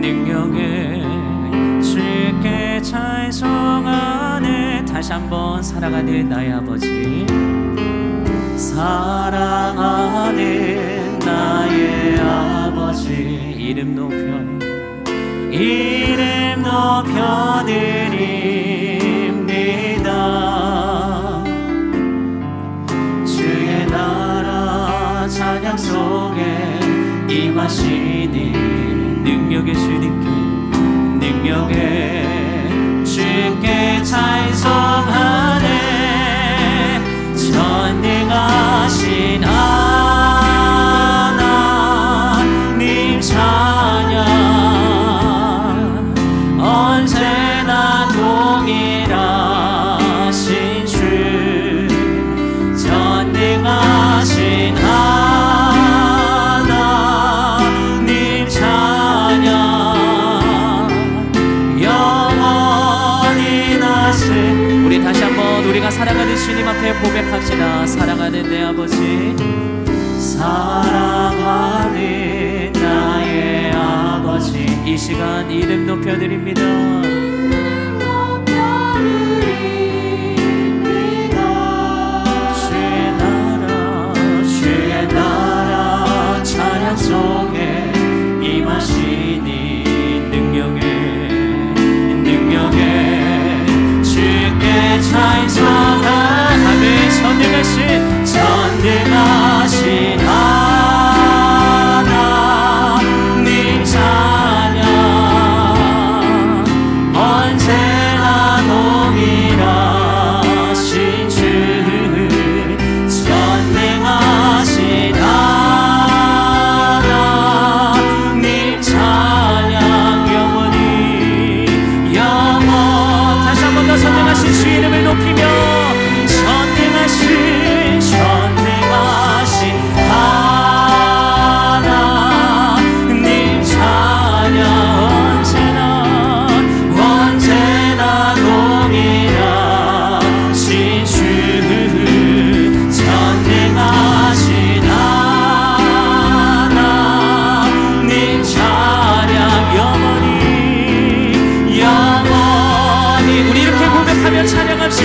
능력에 주께 찬송하네. 다시 한번 사랑하는 나의 아버지. 사랑하는 나의 아버지. 이름 높여 이름 높여 드립니다. 주의 나라 찬양 속에 임하시니 능력의 주님께 능력의 주께 찬송하네 사랑하는 주님 앞에 고백합시다. 사랑하는 내 아버지 사랑하는 나의 아버지 이 시간 이름 높여드립니다. 주의 나라 주의 나라 찬양 속에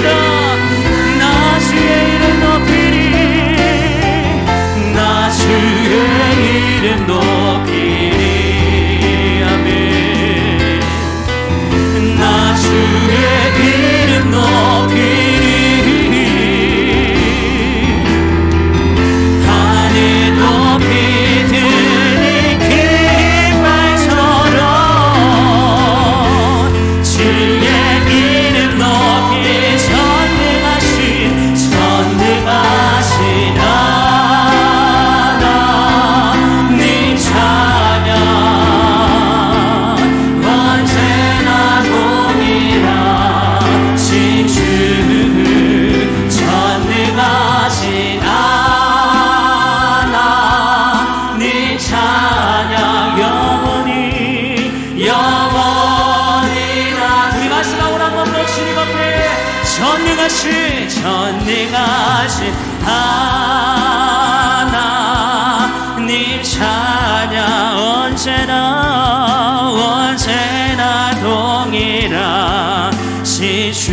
찬 전능하신 전능하신 하나님 찬양 언제나 언제나 동일하신 주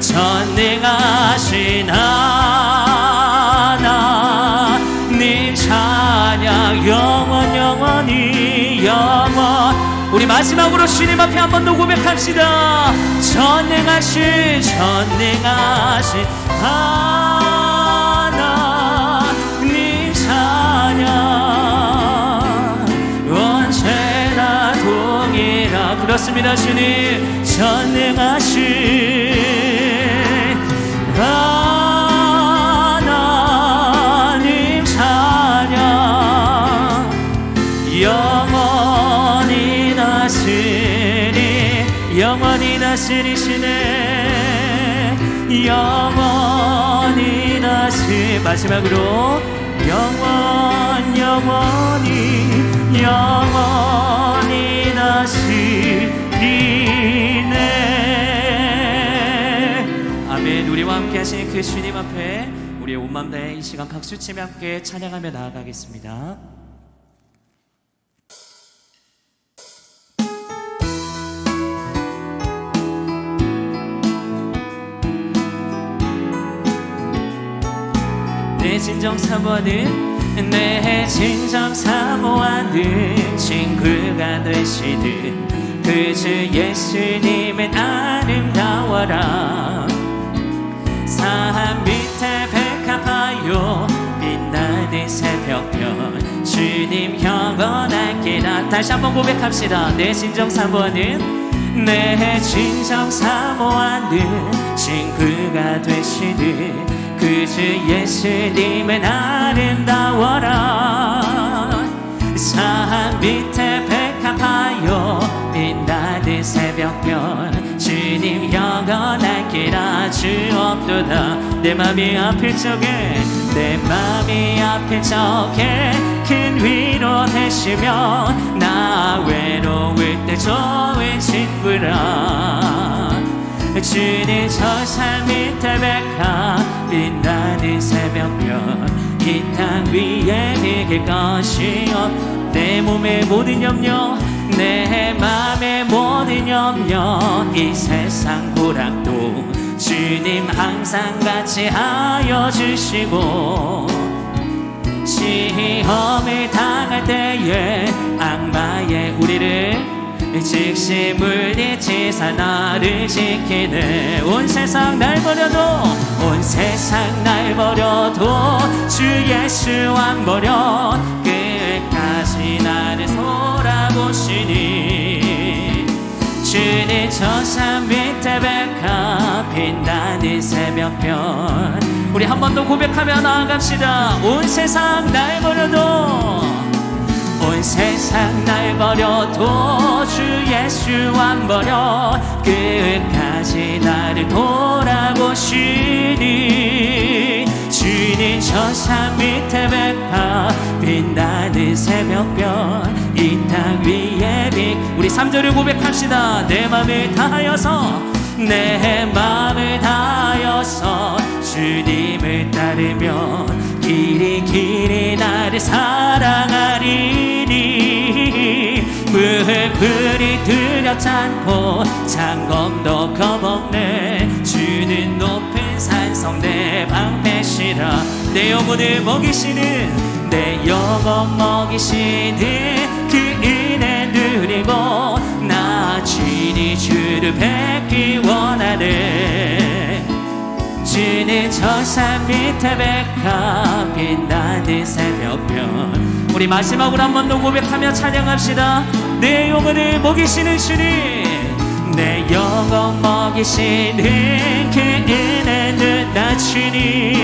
전능하신 하나님 찬양 영원 영원히 마지막으로 주님 앞에 한 번 더 고백합시다. 전능하신 전능하신 하나님 찬양 언제나 동일하 그렇습니다 주님. 전능하신 자신이시네. 영원히 다시 마지막으로 영원 영원히 영원히 다시리네. 아멘. 우리와 함께 하신 그 주님 앞에 우리의 온맘 다해 이 시간 박수치며 함께 찬양하며 나아가겠습니다. 진정 사모하는 내 진정 사모하는 친구가 되시는 그주 예수님은 아름다워라. 산 밑에 백합하여 빛나는 새벽별 주님 길아 다시 한번 고백합시다. 내 진정 사모하는 내 진정 사모하는 친구가 되시는 그주 예수님은 아름다워라. 산 밑에 백합하여 빛나는 새벽별 주님 영원한 길 아주 없도다. 내 맘이 아플 적에 내 맘이 아플 적에 큰 위로 되시며 나 외로울 때 좋은 친구라 주님 저산 밑에 백합 빛나는 새벽별 이 땅 위에 이길 것이 없내 몸의 모든 염려 내 맘의 모든 염려 이 세상 고락도 주님 항상 같이 하여 주시고 시험을 당할 때에 악마의 우리를 즉시 물리치사 나를 지키네. 온 세상 날 버려도 온 세상 날 버려도 주 예수 안 버려 끝까지 나를 돌아보시니. 주님 저산 밑에 백합 빛나는 새벽별. 우리 한 번 더 고백하며 나아갑시다. 온 세상 날 버려도 온 세상 날 버려도 주 예수 안 버려. 끝까지 나를 돌아보시니. 주님 저산 밑에 백합 빛나는 새벽별 이 땅 위에 빛. 우리 3절을 고백합시다. 내 맘을 다하여서 내 맘을 다하여서 주님을 따르며 길이 길이 나를 사랑하리니 물 불이 않고 장검도 겁없네. 주는 높은 산성 내 방패시라 내 영혼을 먹이시는 내 영혼 먹이시는 그 은혜 누리고 나 주니 주를 뵙기 원하네. 주는 저산 밑에 백합 빛나는 새벽별 우리 마지막으로 한 번 더 고백하며 찬양합시다. 내 영혼을 먹이시는 주님 내 영혼 먹이시는 그 은혜는 나 주님.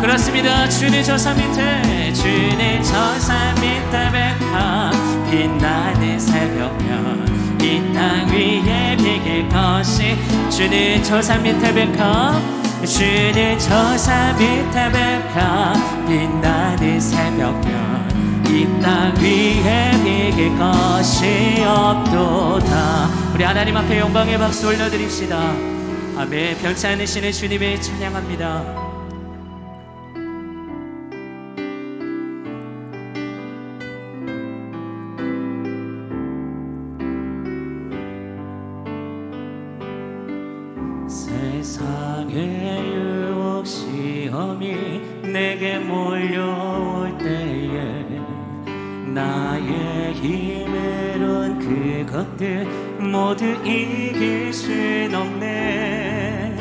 그렇습니다. 주님 저산 밑에 주님 저산 밑에 백합 빛나는 새벽별 이땅 위에 비길 것이 주님 저산 밑에 백합 주님 저산 밑에 백합 빛나는 새벽별 이 땅 위에 비길 것이 없도다. 우리 하나님 앞에 영광의 박수 올려드립시다. 아멘. 별치 않으시는 주님을 찬양합니다. 세상의 몰려올 때에 나의 힘으론 그것들 모두 이길 순 없네.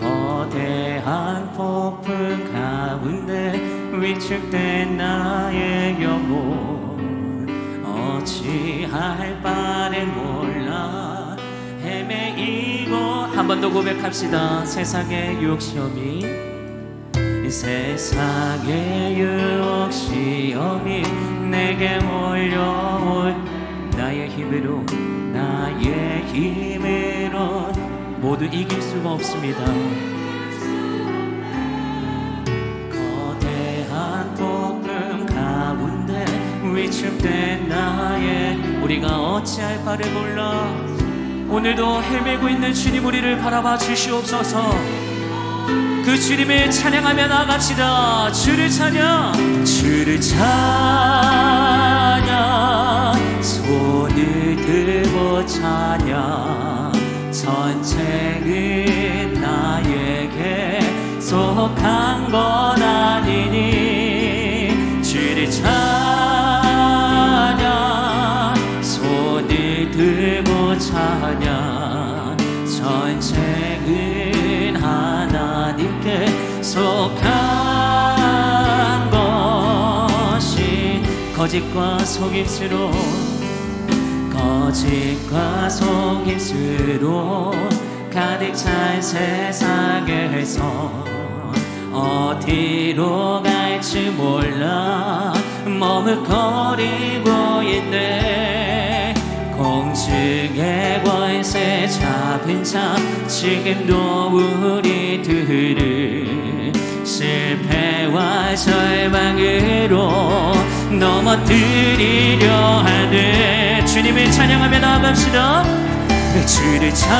거대한 폭풍 가운데 위축된 나의 영혼 어찌할 바를 몰라. 헤매이고 한 번 더 고백합시다. 세상의 유혹 시험이 세상의 유혹 시험이 내게 몰려올 나의 힘으로 나의 힘으로 모두 이길 수가 없습니다. 거대한 폭풍 가운데 위축된 나의 우리가 어찌할 바를 몰라. 오늘도 헤매고 있는 주님 우리를 바라봐 주시옵소서 그 주님을 찬양하며 나갑시다. 주를 찬양. 주를 찬양. 손을 들고 찬양. 전쟁은 나에게 속한 건 아니니. 주를 찬양 속한 것이 거짓과 속임수로 거짓과 속임수로 가득 찬 세상에서 어디로 갈지 몰라 머뭇거리고 있네. 공중의 권세 잡은 자 지금도 우리들을 실패와 절망으로 넘어뜨리려 하네. 주님을 찬양하며 나갑시다. 주를 찬양.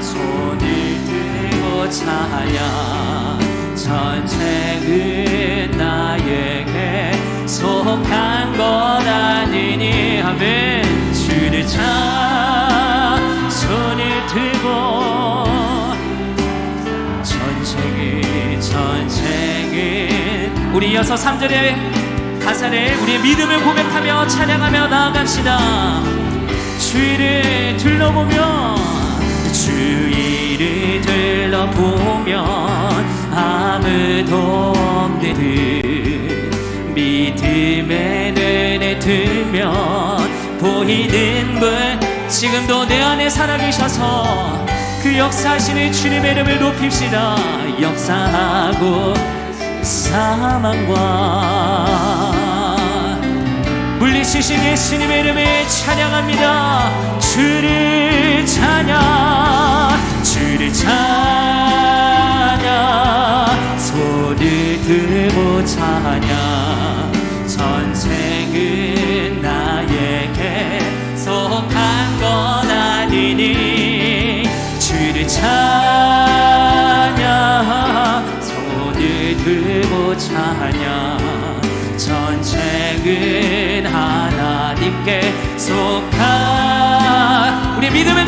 손을 들고 찬양 전쟁은 나에게 속한 것 아니니. 아멘. 주를 찬 이어서 3절의 가사를 우리의 믿음을 고백하며 찬양하며 나아갑시다. 주위를 둘러보면 주위를 둘러보면 아무도 없는 듯 믿음의 눈에 들면 보이는 분 지금도 내 안에 살아계셔서 그 역사하시는 주님의 이름을 높입시다. 역사하고 사망과 물리치신 예수님의 이름을 찬양합니다. 주를 찬양 주를 찬양. 손을 들고 찬양 전쟁은 나에게 속한 것 아니니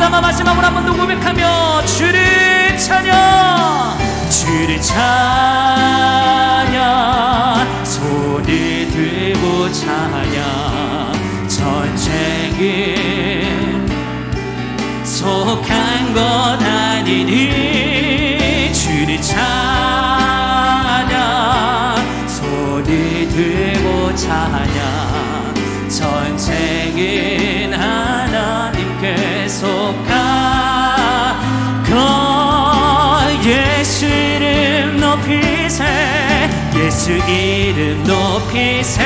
담아 마지막으로 한 번 더 고백하며 주를 찬양 주를 찬양. 손을 들고 찬양 전쟁은 속한 것 아니니 주를 찬양 예수 이름 높이세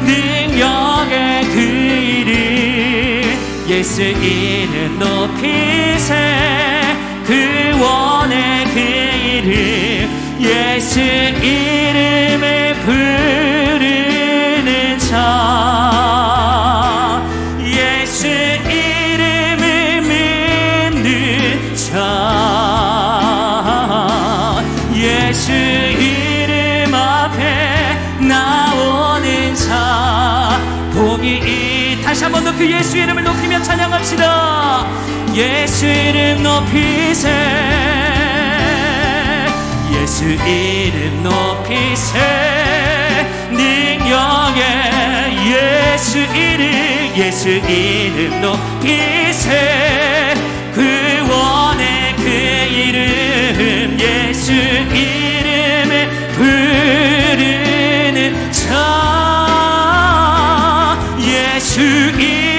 능력의 그 이름. 예수 이름 높이세 그 원의 그 이름. 예수 이름을 부르는 자 그 예수 이름을 높이며 찬양합시다. 예수 이름 높이세. 예수 이름 높이세. 능력의 예수 이름 예수 이름 높이세. 그 원의 그 이름 예수 이름을 부르는 자. 예수 이름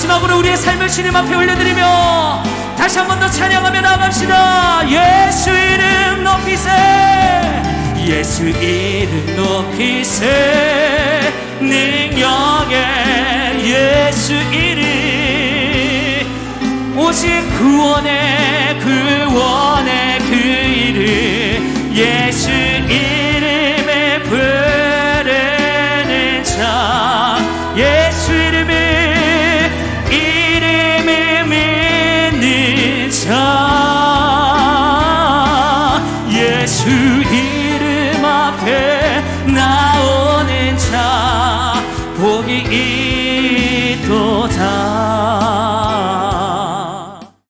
마지막으로 우리의 삶을 주님 앞에 올려드리며 다시 한 번 더 찬양하며 나갑시다. 예수 이름 높이세. 예수 이름 높이세. 능력의 예수 이름. 온 오직 구원의 구원의 그 이름. 예수